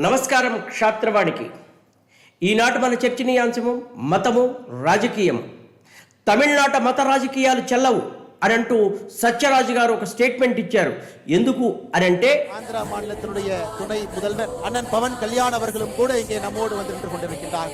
నమస్కారం క్షాత్రవాణికి ఈనాటి మన చర్చనీయాంశము మతము రాజకీయం తమిళనాట మత రాజకీయాలు చెల్లవు అని అంటూ సత్యరాజు గారు ఒక స్టేట్మెంట్ ఇచ్చారు ఎందుకు అని అంటే ஆந்திரா மாநிலத்தினுடைய துணை முதல்வர் அண்ணன் பவன் கல்யாண் அவர்களும் கூட இங்கே நம்மோடு வந்து நின்று கொண்டிருக்கின்றார்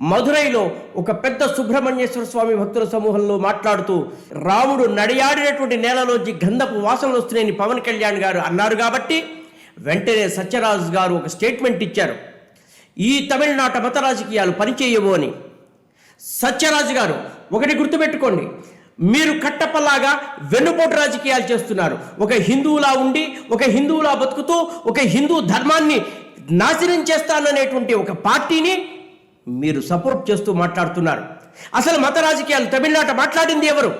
మధురైలో ఒక పెద్ద సుబ్రహ్మణ్యేశ్వర స్వామి భక్తుల సమూహంలో మాట్లాడుతూ రాముడు నడియాడినటువంటి నేలలోంచి గంధపు వాసనలు వస్తున్నాయని పవన్ కళ్యాణ్ గారు అన్నారు కాబట్టి వెంటనే సత్యరాజు గారు ఒక స్టేట్మెంట్ ఇచ్చారు. ఈ తమిళనాట మత రాజకీయాలు పనిచేయవు అని. సత్యరాజు గారు ఒకటి గుర్తుపెట్టుకోండి. మీరు కట్టపల్లాగా వెన్నుపోటు రాజకీయాలు చేస్తున్నారు. ఒక హిందువులా ఉండి ఒక హిందువులా బతుకుతూ ఒక హిందూ ధర్మాన్ని నాశనం చేస్తాననేటువంటి ఒక పార్టీని మీరు సపోర్ట్ చేస్తూ మాట్లాడుతున్నారు. అసలు మత రాజకీయాలు తమిళనాట మాట్లాడింది ఎవరు?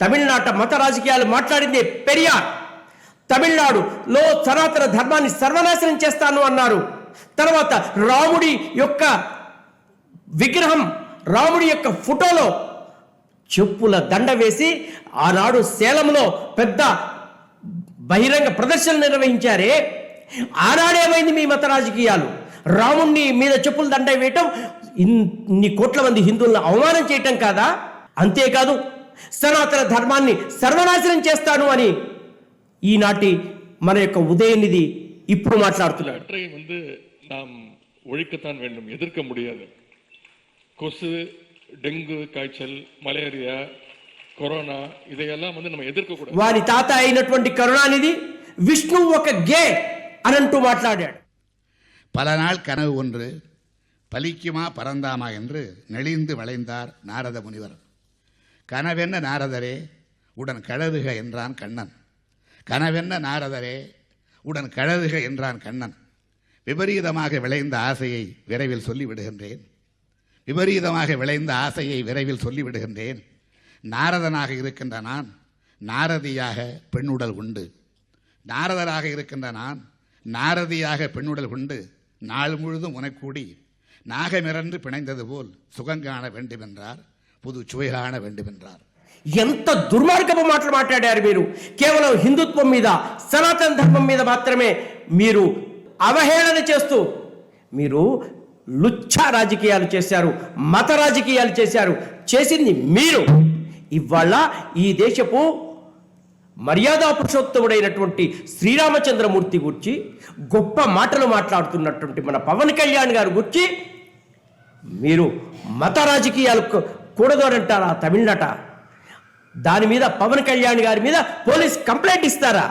తమిళనాట మత రాజకీయాలు మాట్లాడింది పెరియార్. తమిళనాడులో సనాతన ధర్మాన్ని సర్వనాశనం చేస్తాను అన్నారు. తర్వాత రాముడి యొక్క విగ్రహం రాముడి యొక్క ఫోటోలో చెప్పుల దండ వేసి ఆనాడు సేలంలో పెద్ద బహిరంగ ప్రదర్శన నిర్వహించారే. ఆనాడేమైంది మీ మత రాజకీయాలు? రాముణ్ణి మీద చెప్పుల దండ వేయటం ఇన్ని కోట్ల మంది హిందువులను అవమానం చేయటం కాదా అంతేకాదు సనాతన ధర్మాన్ని సర్వనాశనం చేస్తాను అని ఈనాటి మన యొక్క ఉదయనిధి ఇప్పుడు మాట్లాడుతున్నాడు அவற்றை வந்து நாம் ஒழிக்கத்தான் வேண்டும் எதிர்க்க முடியாது கொசு டெங்கு காய்ச்சல் மலேரியா கொரோனா இதையெல்லாம் வந்து நம்ம எதிர்க்க கூடாது వారి తాత అయినటువంటి కరుణానిధి విష్ణు ఒక గే అని అంటూ మాట్లాడాడు பல நாள் கனவு ஒன்று பலிக்குமா பறந்தாமா என்று நெளிந்து வளைந்தார் நாரத முனிவர். கனவென்ன நாரதரே உடன் கழதுக என்றான் கண்ணன். கனவென்ன நாரதரே உடன் கழதுக என்றான் கண்ணன். விபரீதமாக விளைந்த ஆசையை விரைவில் சொல்லிவிடுகின்றேன். விபரீதமாக விளைந்த ஆசையை விரைவில் சொல்லிவிடுகின்றேன். நாரதனாக இருக்கின்ற நான் நாரதியாக பெண்ணுடல் உண்டு. நாரதராக இருக்கின்ற நான் நாரதியாக பெண்ணுடல் உண்டு. நாள் முழுதும் உனக்கூடி நாகமிரன்று பிணைந்தது போல் சுகங்காண வேண்டுமென்றார் புது சுவை காண வேண்டுமென்றார் ఎంత దుర్మార్గపు మాటలు మాట్లాడారు మీరు కేవలం హిందుత్వం మీద సనాతన ధర్మం మీద మాత్రమే మీరు అవహేళన చేస్తూ మీరు లుచ్చ రాజకీయాలు చేశారు మత రాజకీయాలు చేశారు చేసింది మీరు ఇవాళ ఈ దేశపు మర్యాదా పురుషోత్తముడైనటువంటి శ్రీరామచంద్రమూర్తి గురించి గొప్ప మాటలు మాట్లాడుతున్నటువంటి మన పవన్ కళ్యాణ్ గారి గురించి మీరు మత రాజకీయాలు కూడదు అని అంటారా తమిళనాట? దాని మీద పవన్ కళ్యాణ్ గారి మీద పోలీస్ కంప్లైంట్ ఇస్తారా?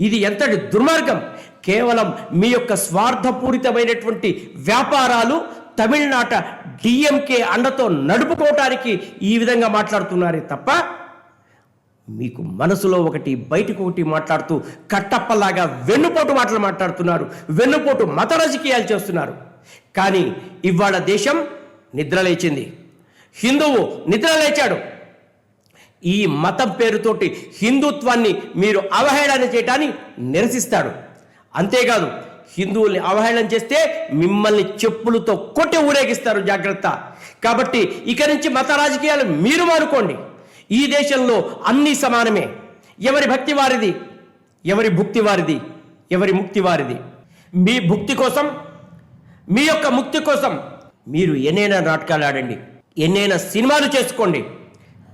ఇది ఎంతటి దుర్మార్గం! కేవలం మీ యొక్క స్వార్థపూరితమైనటువంటి వ్యాపారాలు తమిళనాట డిఎంకే అండతో నడుపుకోవటానికి ఈ విధంగా మాట్లాడుతున్నారే తప్ప మీకు మనసులో ఒకటి బయటకు ఒకటి మాట్లాడుతూ కట్టప్పలాగా వెన్నుపోటు మాటలు మాట్లాడుతున్నారు. వెన్నుపోటు మత రాజకీయాలు చేస్తున్నారు. కానీ ఇవాళ దేశం నిద్రలేచింది హిందువు నిద్రలేచాడు ఈ మతం పేరుతోటి హిందుత్వాన్ని మీరు అవహేళన చేయటాన్ని నిరసిస్తాడు. అంతేకాదు హిందువుల్ని అవహేళన చేస్తే మిమ్మల్ని చెప్పులతో కొట్టి ఊరేగిస్తారు జాగ్రత్త. కాబట్టి ఇక నుంచి మత రాజకీయాలు మీరు మానుకోండి. ఈ దేశంలో అన్నీ సమానమే. ఎవరి భక్తి వారిది? ఎవరి భుక్తి వారిది? ఎవరి ముక్తి వారిది? మీ భుక్తి కోసం మీ యొక్క ముక్తి కోసం మీరు ఎన్నైనా నాటకాలు ఆడండి. ఎన్నైనా సినిమాలు చేసుకోండి.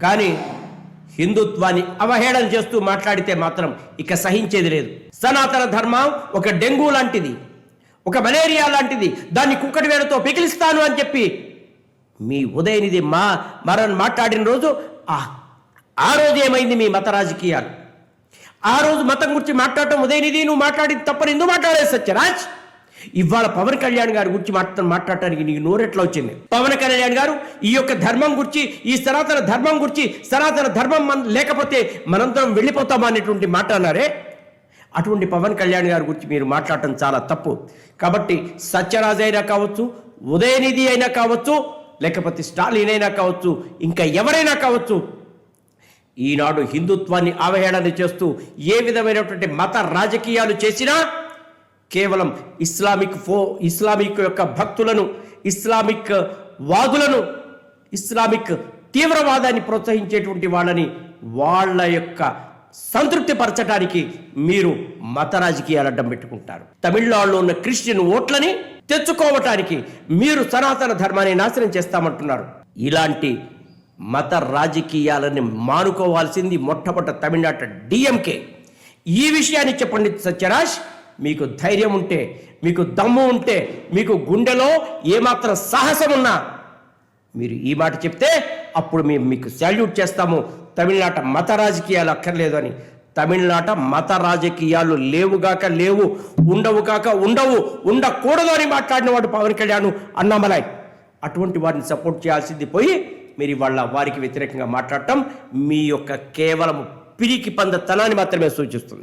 కానీ హిందుత్వాన్ని అవహేళన చేస్తూ మాట్లాడితే మాత్రం ఇక సహించేది లేదు. సనాతన ధర్మం ఒక డెంగ్యూ లాంటిది. ఒక మలేరియా లాంటిది. దాన్ని కుక్కటి వేలతో పికిలిస్తాను అని చెప్పి మీ ఉదయనిధి మా మరణ్ మాట్లాడిన రోజు ఆ ఆ రోజు ఏమైంది మీ మత రాజకీయాలు? ఆ రోజు మతం గురించి మాట్లాడటం ఉదయనిధి నువ్వు మాట్లాడింది తప్పని ఎందుకు మాట్లాడేది సత్యరాజ్? ఇవాళ పవన్ కళ్యాణ్ గారి గురించి మాట్లా మాట్లాడటానికి నీకు నోరెట్లా వచ్చింది? పవన్ కళ్యాణ్ గారు ఈ యొక్క ధర్మం గురించి ఈ సనాతన ధర్మం గురించి సనాతన ధర్మం మన లేకపోతే మనందరం వెళ్ళిపోతామా అనేటువంటి మాట అన్నారే? అటువంటి పవన్ కళ్యాణ్ గారి గురించి మీరు మాట్లాడటం చాలా తప్పు. కాబట్టి సత్యరాజ్ అయినా కావచ్చు ఉదయనిధి అయినా కావచ్చు లేకపోతే స్టాలిన్ అయినా కావచ్చు ఇంకా ఎవరైనా కావచ్చు ఈనాడు హిందుత్వాన్ని అవహేళన చేస్తూ ఏ విధమైనటువంటి మత రాజకీయాలు చేసినా కేవలం ఇస్లామిక్ ఫో ఇస్లామిక్ యొక్క భక్తులను ఇస్లామిక్ వాదులను ఇస్లామిక్ తీవ్రవాదాన్ని ప్రోత్సహించేటువంటి వాళ్ళని వాళ్ళ యొక్క సంతృప్తి పరచడానికి మీరు మత రాజకీయాలు అడ్డం పెట్టుకుంటారు. తమిళనాడులో ఉన్న క్రిస్టియన్ ఓట్లని తెచ్చుకోవటానికి మీరు సనాతన ధర్మాన్ని నాశనం చేస్తామంటున్నారు. ఇలాంటి మత రాజకీయాలని మానుకోవాల్సింది మొట్టమొదట తమిళనాట డిఎంకే. ఈ విషయాన్ని చెప్పండి సత్యరాజ్ మీకు ధైర్యం ఉంటే మీకు దమ్ము ఉంటే మీకు గుండెలో ఏమాత్రం సాహసం ఉన్నా మీరు ఈ మాట చెప్తే అప్పుడు మేము మీకు సాల్యూట్ చేస్తాము. తమిళనాట మత రాజకీయాలు అక్కర్లేదు అని. తమిళనాట మత రాజకీయాలు లేవుగాక లేవు ఉండవు కాక ఉండవు ఉండకూడదు అని మాట్లాడిన వాడు పవన్ కళ్యాణ్ అన్నామలాయ్ అటువంటి వారిని సపోర్ట్ చేయాల్సింది పోయి మీరు ఇవాళ వారికి వ్యతిరేకంగా మాట్లాడటం మీ యొక్క కేవలం పిరికి పంద తనాన్ని మాత్రమే సూచిస్తుంది.